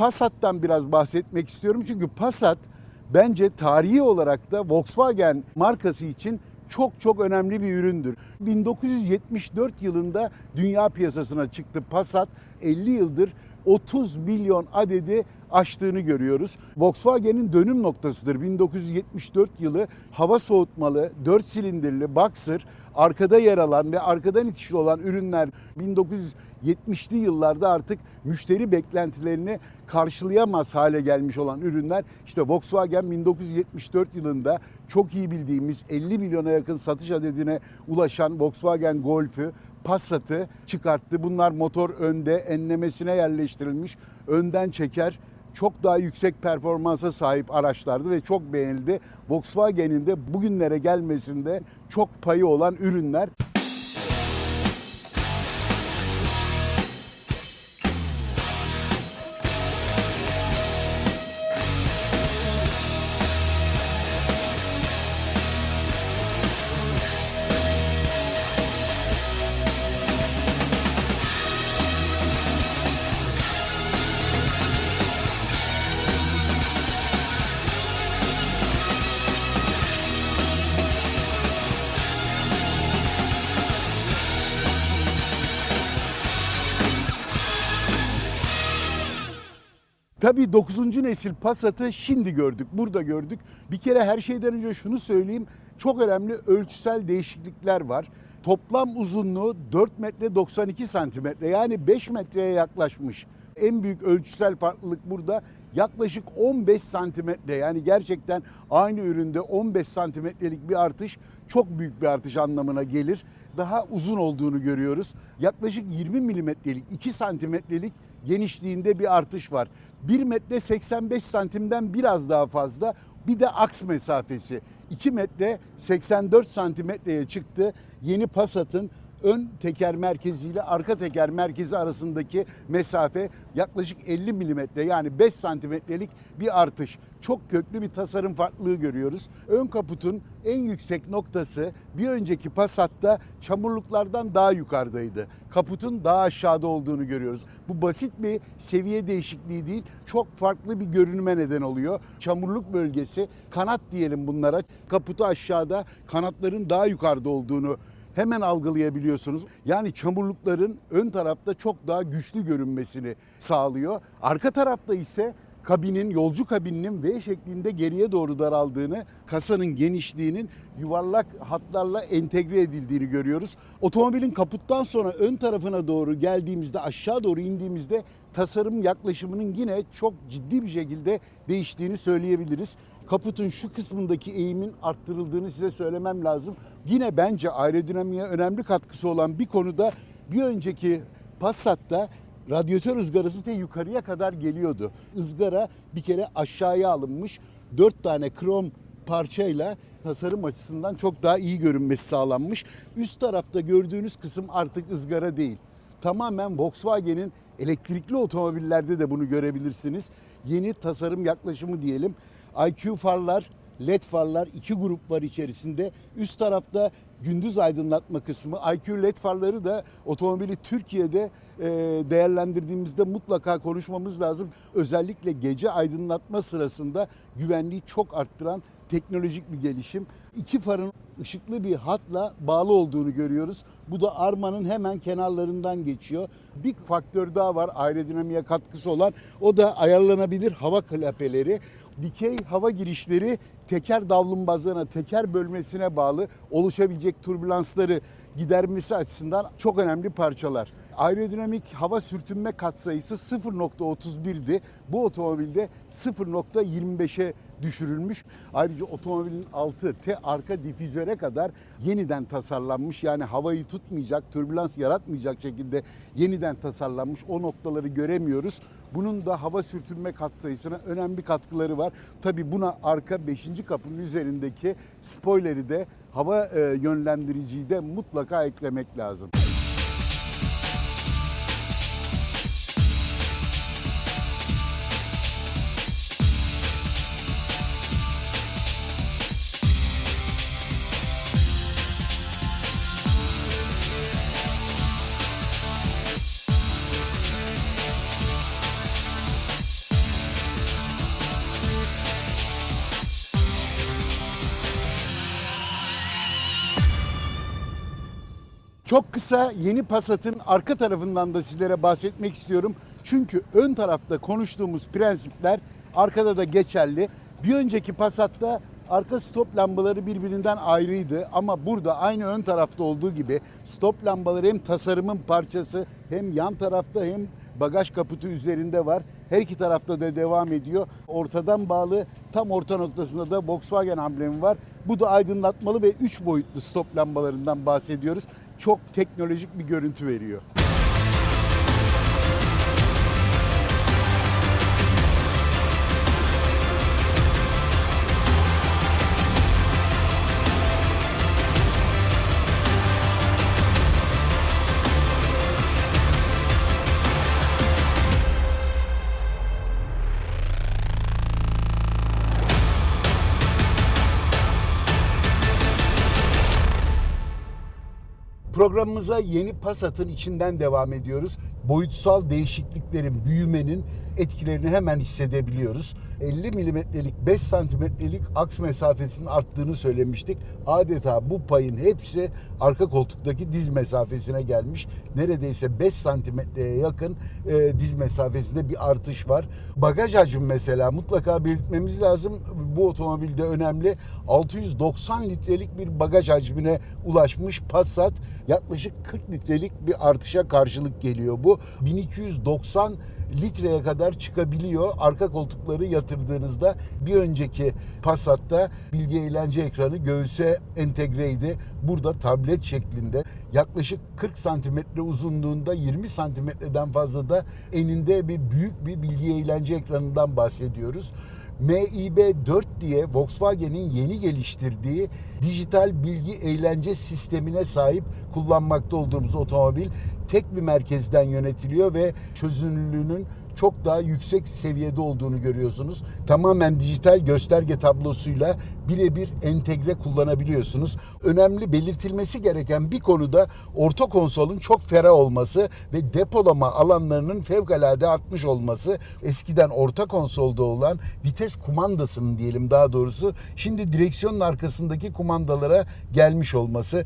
Passat'tan biraz bahsetmek istiyorum. Çünkü Passat bence tarihi olarak da Volkswagen markası için çok çok önemli bir üründür. 1974 yılında dünya piyasasına çıktı Passat. 50 yıldır 30 milyon adedi aştığını görüyoruz. Volkswagen'in dönüm noktasıdır. 1974 yılı hava soğutmalı, 4 silindirli Boxer, arkada yer alan ve arkadan itişli olan ürünler 1970'li yıllarda artık müşteri beklentilerini karşılayamaz hale gelmiş olan ürünler. İşte Volkswagen 1974 yılında çok iyi bildiğimiz 50 milyona yakın satış adedine ulaşan Volkswagen Golf'ü Passat'ı çıkarttı. Bunlar motor önde enlemesine yerleştirilmiş. Önden çeker çok daha yüksek performansa sahip araçlardı ve çok beğenildi. Volkswagen'in de bugünlere gelmesinde çok payı olan ürünler. Tabii 9. nesil Passat'ı şimdi gördük, burada gördük. Bir kere her şeyden önce şunu söyleyeyim. Çok önemli ölçüsel değişiklikler var. Toplam uzunluğu 4 metre 92 santimetre yani 5 metreye yaklaşmış. En büyük ölçüsel farklılık burada yaklaşık 15 santimetre yani gerçekten aynı üründe 15 santimetrelik bir artış çok büyük bir artış anlamına gelir. Daha uzun olduğunu görüyoruz. Yaklaşık 20 milimetrelik 2 santimetrelik genişliğinde bir artış var. 1 metre 85 santimden biraz daha fazla bir de aks mesafesi 2 metre 84 santimetreye çıktı. Yeni Passat'ın ön teker merkeziyle arka teker merkezi arasındaki mesafe yaklaşık 50 milimetre yani 5 santimetrelik bir artış. Çok köklü bir tasarım farklılığı görüyoruz. Ön kaputun en yüksek noktası bir önceki Passat'ta çamurluklardan daha yukarıdaydı. Kaputun daha aşağıda olduğunu görüyoruz. Bu basit bir seviye değişikliği değil, çok farklı bir görünüme neden oluyor. Çamurluk bölgesi, kanat diyelim bunlara. Kaputu aşağıda, kanatların daha yukarıda olduğunu hemen algılayabiliyorsunuz. Yani çamurlukların ön tarafta çok daha güçlü görünmesini sağlıyor. Arka tarafta ise kabinin, yolcu kabininin V şeklinde geriye doğru daraldığını, kasanın genişliğinin yuvarlak hatlarla entegre edildiğini görüyoruz. Otomobilin kaputtan sonra ön tarafına doğru geldiğimizde, aşağı doğru indiğimizde tasarım yaklaşımının yine çok ciddi bir şekilde değiştiğini söyleyebiliriz. Kaputun şu kısmındaki eğimin arttırıldığını size söylemem lazım. Yine bence aerodinamiğe önemli katkısı olan bir konuda bir önceki Passat'ta radyatör ızgarası te yukarıya kadar geliyordu. Izgara bir kere aşağıya alınmış. Dört tane krom parçayla tasarım açısından çok daha iyi görünmesi sağlanmış. Üst tarafta gördüğünüz kısım artık ızgara değil. Tamamen Volkswagen'in elektrikli otomobillerde de bunu görebilirsiniz. Yeni tasarım yaklaşımı diyelim. IQ farlar, LED farlar iki grup var içerisinde. Üst tarafta gündüz aydınlatma kısmı. IQ LED farları da otomobili Türkiye'de e, değerlendirdiğimizde mutlaka konuşmamız lazım. Özellikle gece aydınlatma sırasında güvenliği çok arttıran teknolojik bir gelişim. İki farın ışıklı bir hatla bağlı olduğunu görüyoruz. Bu da armanın hemen kenarlarından geçiyor. Bir faktör daha var aerodinamiğe katkısı olan. O da ayarlanabilir hava klapeleri. Dikey hava girişleri teker davlumbazlarına, teker bölmesine bağlı oluşabilecek türbülansları gidermesi açısından çok önemli parçalar. Aerodinamik hava sürtünme katsayısı 0.31'di. Bu otomobilde 0.25'e düşürülmüş. Ayrıca otomobilin altı te arka difüzöre kadar yeniden tasarlanmış. Yani havayı tutmayacak, türbülans yaratmayacak şekilde yeniden tasarlanmış. O noktaları göremiyoruz. Bunun da hava sürtünme katsayısına önemli katkıları var. Tabi buna arka 5. kapının üzerindeki spoileri de hava e, yönlendiriciyi de mutlaka eklemek lazım. Çok kısa yeni Passat'ın arka tarafından da sizlere bahsetmek istiyorum. Çünkü ön tarafta konuştuğumuz prensipler arkada da geçerli. Bir önceki Passat'ta arka stop lambaları birbirinden ayrıydı ama burada aynı ön tarafta olduğu gibi stop lambaları hem tasarımın parçası hem yan tarafta hem bagaj kaputu üzerinde var. Her iki tarafta da devam ediyor. Ortadan bağlı tam orta noktasında da Volkswagen amblemi var. Bu da aydınlatmalı ve 3 boyutlu stop lambalarından bahsediyoruz. Çok teknolojik bir görüntü veriyor. Programımıza yeni Passat'ın içinden devam ediyoruz. Boyutsal değişikliklerin, büyümenin etkilerini hemen hissedebiliyoruz. 50 milimetrelik 5 santimetrelik aks mesafesinin arttığını söylemiştik. Adeta bu payın hepsi arka koltuktaki diz mesafesine gelmiş. Neredeyse 5 santimetreye yakın e, diz mesafesinde bir artış var. Bagaj hacmi mesela mutlaka belirtmemiz lazım. Bu otomobilde önemli. 690 litrelik bir bagaj hacmine ulaşmış Passat yaklaşık 40 litrelik bir artışa karşılık geliyor bu. 1290 litreye kadar çıkabiliyor. Arka koltukları yatırdığınızda bir önceki Passat'ta bilgi eğlence ekranı göğüse entegreydi. Burada tablet şeklinde yaklaşık 40 santimetre uzunluğunda 20 santimetreden fazla da eninde bir büyük bir bilgi eğlence ekranından bahsediyoruz. MIB 4 diye Volkswagen'in yeni geliştirdiği dijital bilgi eğlence sistemine sahip kullanmakta olduğumuz otomobil tek bir merkezden yönetiliyor ve çözünürlüğünün çok daha yüksek seviyede olduğunu görüyorsunuz. Tamamen dijital gösterge tablosuyla birebir entegre kullanabiliyorsunuz. Önemli belirtilmesi gereken bir konuda orta konsolun çok ferah olması ve depolama alanlarının fevkalade artmış olması. Eskiden orta konsolda olan vites kumandasının diyelim daha doğrusu şimdi direksiyonun arkasındaki kumandalara gelmiş olması.